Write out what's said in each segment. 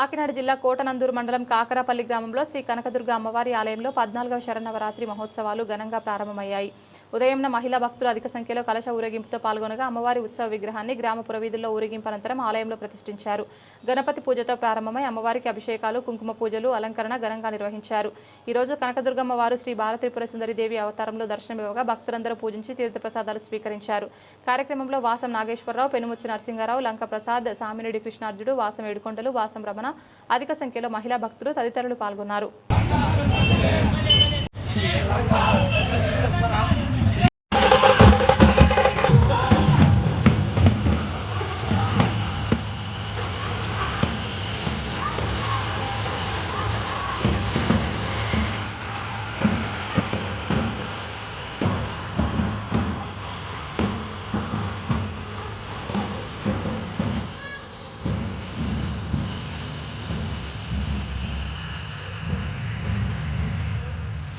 కాకినాడ జిల్లా కోటనందూరు మండలం కాకరాపల్లి గ్రామంలో శ్రీ కనకదుర్గ అమ్మవారి ఆలయంలో పద్నాలుగవ శరణవరాత్రి మహోత్సవాలు ఘనంగా ప్రారంభమయ్యాయి. ఉదయంన మహిళా భక్తులు అధిక సంఖ్యలో కలశ ఊరేగింపుతో పాల్గొనగా అమ్మవారి ఉత్సవ విగ్రహాన్ని గ్రామ పురవీధుల్లో ఊరేగింపు అనంతరం ఆలయంలో ప్రతిష్ఠించారు. గణపతి పూజతో ప్రారంభమై అమ్మవారికి అభిషేకాలు కుంకుమ పూజలు అలంకరణ ఘనంగా నిర్వహించారు. ఈరోజు రోజు కనకదుర్గమ్మ వారు శ్రీ బాలత్రిపుర సుందరిదేవి అవతారంలో దర్శనమివ్వగా భక్తులందరూ పూజించి తీర్థప్రసాదాలు స్వీకరించారు. కార్యక్రమంలో వాసం నాగేశ్వరరావు పెనుముచ్చు నరసింహారావు లంక ప్రసాద్ సామినేడి కృష్ణార్జుడు వాసం ఏడుకొండలు వాసం రమణ అధిక సంఖ్యలో మహిళా భక్తులు తదితరులు పాల్గొన్నారు.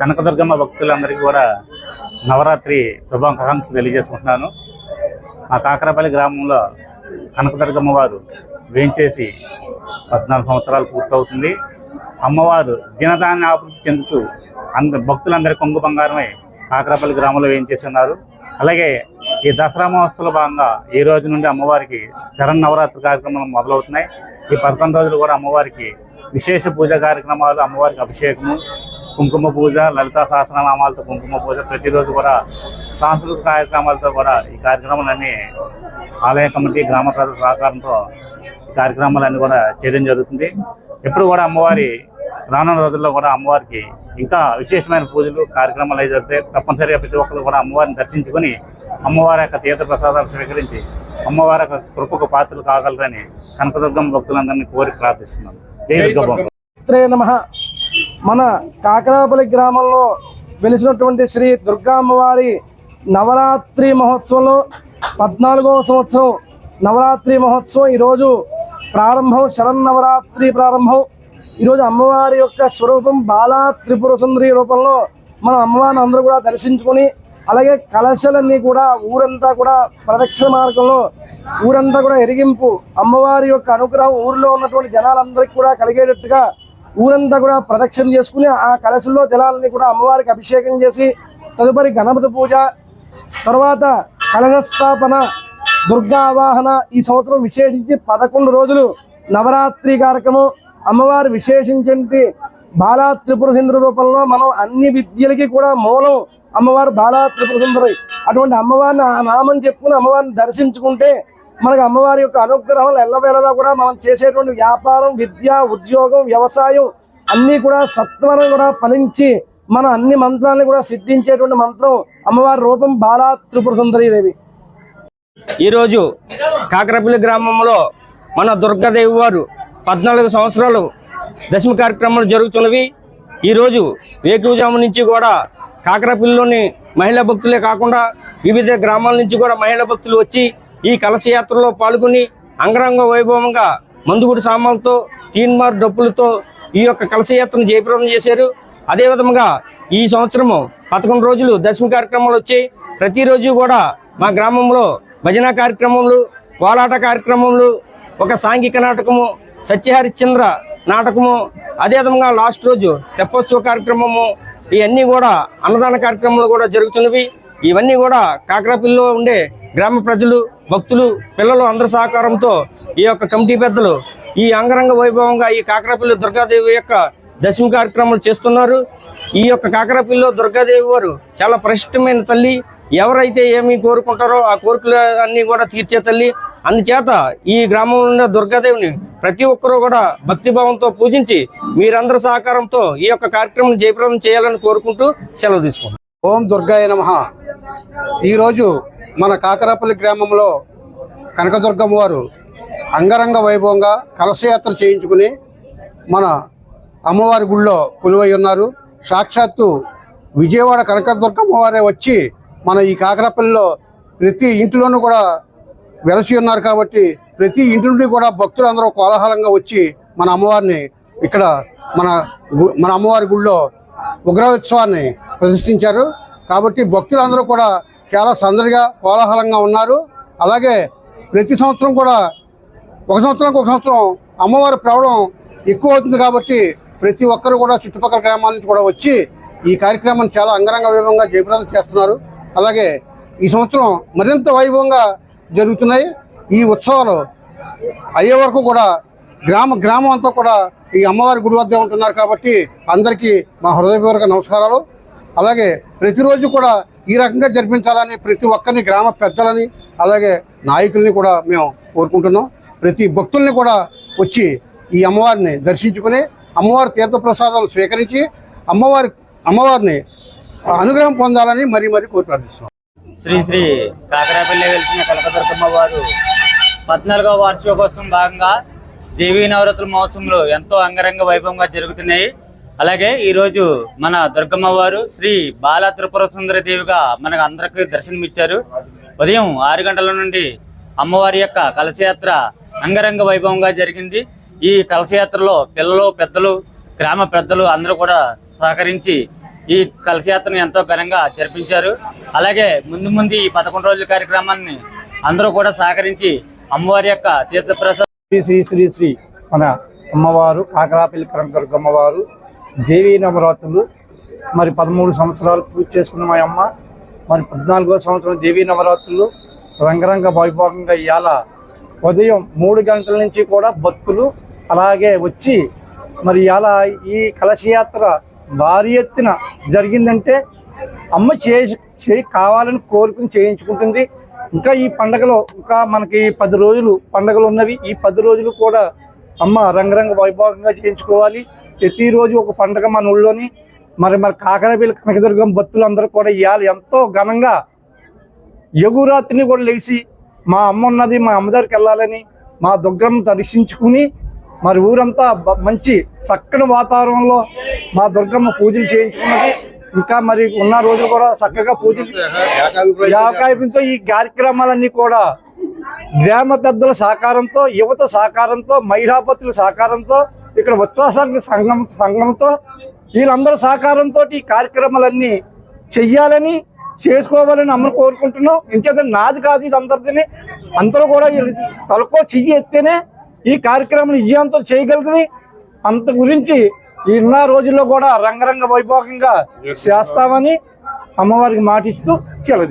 కనకదుర్గమ్మ భక్తులందరికీ కూడా నవరాత్రి శుభాకాంక్షలు తెలియజేసుకుంటున్నాను. మా కాకరపల్లి గ్రామంలో కనకదుర్గమ్మ వారు వేయించేసి పద్నాలుగు సంవత్సరాలు పూర్తవుతుంది. అమ్మవారు దినదాన్ని అభివృద్ధి చెందుతూ అంద భక్తులందరి కొంగు బంగారమై కాకరపల్లి గ్రామంలో వేయించేసి ఉన్నారు అలాగే ఈ దసరా మహోత్సవ భాగంగా ఈ రోజు నుండి అమ్మవారికి శరణ్ నవరాత్రి కార్యక్రమాలు మొదలవుతున్నాయి. ఈ పదకొండు రోజులు కూడా అమ్మవారికి విశేష పూజా కార్యక్రమాలు అమ్మవారికి అభిషేకము కుంకుమ పూజ లలితా సహస్రనామాలతో కుంకుమ పూజ ప్రతిరోజు కూడా సాంస్కృతిక కార్యక్రమాలతో కూడా ఈ కార్యక్రమాలన్నీ ఆలయ కమిటీ గ్రామ ప్రజల సహకారంతో కార్యక్రమాలన్నీ కూడా చేయడం జరుగుతుంది. ఎప్పుడు కూడా అమ్మవారి రానున్న రోజుల్లో కూడా అమ్మవారికి ఇంకా విశేషమైన పూజలు కార్యక్రమాలు అయితే జరుగుతాయి తప్పనిసరిగా ప్రతి ఒక్కరు కూడా అమ్మవారిని దర్శించుకొని అమ్మవారి యొక్క తీర్థ ప్రసాదాలు స్వీకరించి అమ్మవారి యొక్క కృపకు పాత్రలు కాగలరని కనకదుర్గం భక్తులందరినీ కోరి ప్రార్థిస్తున్నాను జై దుర్గమ్మ. నమ మన కాకరాపల్లి గ్రామంలో వెలిసినటువంటి శ్రీ దుర్గా అమ్మవారి నవరాత్రి మహోత్సవంలో పద్నాలుగవ సంవత్సరం నవరాత్రి మహోత్సవం ఈరోజు ప్రారంభం శరన్నవరాత్రి ప్రారంభం. ఈరోజు అమ్మవారి యొక్క స్వరూపం బాలా త్రిపుర సుందరి రూపంలో మనం అమ్మవారిని అందరూ కూడా దర్శించుకొని అలాగే కలశలన్నీ కూడా ఊరంతా కూడా ప్రదక్షిణ మార్గంలో ఊరంతా కూడా ఎరిగింపు అమ్మవారి యొక్క అనుగ్రహం ఊరిలో ఉన్నటువంటి జనాలందరికీ కూడా కలిగేటట్టుగా ఊరంతా కూడా ప్రదక్షిణ చేసుకుని ఆ కలశంలో జలాలని కూడా అమ్మవారికి అభిషేకం చేసి తదుపరి గణపతి పూజ తర్వాత కలశస్థాపన దుర్గా ఆవాహన ఈ సంవత్సరం విశేషించి పదకొండు రోజులు నవరాత్రి కార్యక్రమం. అమ్మవారు విశేషించి బాలా త్రిపుర సుందరి రూపంలో మనం అన్ని విద్యలకి కూడా మూలం అమ్మవారు బాలా త్రిపుర సుందరి. అటువంటి అమ్మవారిని ఆ నామం చెప్పుకుని అమ్మవారిని దర్శించుకుంటే మనకు అమ్మవారి యొక్క అనుగ్రహం ఎల్లవేళలా కూడా మనం చేసేటువంటి వ్యాపారం విద్య ఉద్యోగం వ్యవసాయం అన్నీ కూడా సత్వరం కూడా ఫలించి మన అన్ని మంత్రాలను కూడా సిద్ధించేటువంటి మంత్రం అమ్మవారి రూపం బాలా త్రిపుర సుందరీదేవి ఈరోజు కాకరపల్లి గ్రామంలో మన దుర్గాదేవి వారు పద్నాలుగు సంవత్సరాలు దశమి కార్యక్రమాలు జరుగుతున్నవి. ఈరోజు వేకువజాము నుంచి కూడా కాకరపల్లిలోని మహిళా భక్తులే కాకుండా వివిధ గ్రామాల నుంచి కూడా మహిళా భక్తులు వచ్చి ఈ కలశయాత్రలో పాల్గొని అంగరంగ వైభవంగా మందుగుడి సామాన్లతో తీన్మార్ డప్పులతో ఈ యొక్క కలశయాత్రను జయప్రదం చేశారు. అదేవిధంగా ఈ సంవత్సరము పదకొండు రోజులు దశమి కార్యక్రమాలు వచ్చాయి. ప్రతిరోజు కూడా మా గ్రామంలో భజన కార్యక్రమములు కోలాట కార్యక్రమములు ఒక సాంఘిక నాటకము సత్యహరిశ్చంద్ర నాటకము అదేవిధంగా లాస్ట్ రోజు తెప్పోత్సవ కార్యక్రమము ఇవన్నీ కూడా అన్నదాన కార్యక్రమాలు కూడా జరుగుతున్నవి. ఇవన్నీ కూడా కాకరపల్లిలో ఉండే గ్రామ ప్రజలు భక్తులు పిల్లలు అందరి సహకారంతో ఈ యొక్క కమిటీ పెద్దలు ఈ అంగరంగ వైభవంగా ఈ కాకరపల్లి దుర్గాదేవి యొక్క దశమి కార్యక్రమాలు చేస్తున్నారు. ఈ యొక్క కాకరపల్లిలో దుర్గాదేవి వారు చాలా ప్రసిద్ధమైన తల్లి. ఎవరైతే ఏమి కోరుకుంటారో ఆ కోరికలు అన్నీ కూడా తీర్చే తల్లి. అందుచేత ఈ గ్రామంలో ఉన్న దుర్గాదేవిని ప్రతి ఒక్కరూ కూడా భక్తిభావంతో పూజించి మీరందరి సహకారంతో ఈ యొక్క కార్యక్రమం జయప్రదం చేయాలని కోరుకుంటూ సెలవు తీసుకుంటాం ఓం దుర్గాయ నమ. ఈరోజు మన కాకరాపల్లి గ్రామంలో కనకదుర్గమ్మ వారు అంగరంగ వైభవంగా కలశయాత్ర చేయించుకుని మన అమ్మవారి గుళ్ళో కొలువై ఉన్నారు. సాక్షాత్తు విజయవాడ కనకదుర్గమ్మ వారే వచ్చి మన ఈ కాకరాపల్లిలో ప్రతి ఇంటిలోనూ కూడా వెలసి ఉన్నారు కాబట్టి ప్రతి ఇంటి నుండి కూడా భక్తులందరూ కోలాహలంగా వచ్చి మన అమ్మవారిని ఇక్కడ మన గు- మన అమ్మవారి గుళ్ళో ఉగ్రహోత్సవాన్ని ప్రతిష్ఠించారు. కాబట్టి భక్తులందరూ కూడా చాలా సందడిగా కోలాహలంగా ఉన్నారు. అలాగే ప్రతి సంవత్సరం కూడా ఒక సంవత్సరానికి ఒక సంవత్సరం అమ్మవారి ప్రవడం ఎక్కువ అవుతుంది కాబట్టి ప్రతి ఒక్కరు కూడా చుట్టుపక్కల గ్రామాల నుంచి కూడా వచ్చి ఈ కార్యక్రమాన్ని చాలా అంగరంగ వైభవంగా జయప్రదం చేస్తున్నారు. అలాగే ఈ సంవత్సరం మరింత వైభవంగా జరుగుతున్నాయి. ఈ ఉత్సవాలు అయ్యే వరకు కూడా గ్రామ గ్రామం అంతా కూడా ఈ అమ్మవారి గుడి వద్ద ఉంటున్నారు కాబట్టి అందరికీ మా హృదయపూర్వక నమస్కారాలు. అలాగే ప్రతిరోజు కూడా ఈ రకంగా జరిపించాలని ప్రతి ఒక్కరిని గ్రామ పెద్దలని అలాగే నాయకుల్ని కూడా మేము కోరుకుంటున్నాం. ప్రతి భక్తుల్ని కూడా వచ్చి ఈ అమ్మవారిని దర్శించుకుని అమ్మవారి తీర్థప్రసాదాలు స్వీకరించి అమ్మవారి అమ్మవారిని అనుగ్రహం పొందాలని మరీ మరీ కోరి ప్రార్థిస్తున్నాం. శ్రీ శ్రీ కాకరాపల్లి వెలిసిన కనకదుర్గమ్మ వారు పద్నాలుగవ వార్షికోత్సవం భాగంగా దేవీ నవరాత్రుల మహోత్సవంలో ఎంతో అంగరంగ వైభవంగా జరుగుతున్నాయి. అలాగే ఈ రోజు మన దుర్గమ్మ వారు శ్రీ బాల త్రిపుర సుందరి దేవిగా మనకు అందరికి దర్శనమిచ్చారు. ఉదయం ఆరు గంటల నుండి అమ్మవారి యొక్క కలశయాత్ర అంగరంగ వైభవంగా జరిగింది. ఈ కలశయాత్రలో పిల్లలు పెద్దలు గ్రామ పెద్దలు అందరూ కూడా సహకరించి ఈ కలశయాత్రను ఎంతో ఘనంగా జరిపించారు. అలాగే ముందు ముందు ఈ పదకొండు రోజుల కార్యక్రమాన్ని అందరూ కూడా సహకరించి అమ్మవారి యొక్క తీర్థప్రసాద శ్రీ శ్రీ శ్రీ శ్రీ మన అమ్మవారు కాకరాపల్లి కనకదుర్గ అమ్మవారు దేవీ నవరాత్రులు. మరి పదమూడు సంవత్సరాలు పూజ చేసుకున్న మా అమ్మ మరి పద్నాలుగో సంవత్సరం దేవీ నవరాత్రులు. రంగరంగ వైభవంగా ఇవాళ ఉదయం మూడు గంటల నుంచి కూడా భక్తులు అలాగే వచ్చి మరి ఇలా ఈ కలశయాత్ర భారీ ఎత్తున జరిగిందంటే అమ్మ చేసి కావాలని కోరుకుని చేయించుకుంటుంది. ఇంకా ఈ పండగలో ఇంకా మనకి పది రోజులు పండగలు ఉన్నవి ఈ పది రోజులు కూడా అమ్మ రంగరంగ వైభవంగా చేయించుకోవాలి. ప్రతిరోజు ఒక పండగ మన ఊళ్ళోని. మరి మరి కాకరపల్లి కనకదుర్గం భక్తులు అందరూ కూడా ఇవాళ ఎంతో ఘనంగా ఎగురాత్రిని కూడా లేచి మా అమ్మ ఉన్నది మా అమ్మదారికి వెళ్ళాలని మా దుర్గమ్మ దర్శించుకుని మరి ఊరంతా మంచి చక్కని వాతావరణంలో మా దుర్గమ్మ పూజలు చేయించుకున్నది. ఇంకా మరి ఉన్న రోజులు కూడా చక్కగా పూజలు వ్యాకాయంతో ఈ కార్యక్రమాలన్నీ కూడా గ్రామ పెద్దల సహకారంతో యువత సహకారంతో మహిళాపతుల సహకారంతో ఇక్కడ ఉత్సవ సంఘం సంఘంతో వీళ్ళందరి సహకారంతో ఈ కార్యక్రమాలన్నీ చెయ్యాలని చేసుకోవాలని అమ్మను కోరుకుంటున్నాం. ఇంకేత నాది కాదు ఇది అందరిదిని. అందరూ కూడా వీళ్ళు తలకో చెయ్యి ఎత్తేనే ఈ కార్యక్రమం విజయంతో చేయగలుగుతుంది అంత గురించి ఈ ఉన్న రోజుల్లో కూడా రంగరంగ వైభోగంగా చేస్తామని అమ్మవారికి మాట ఇస్తూ సెలవు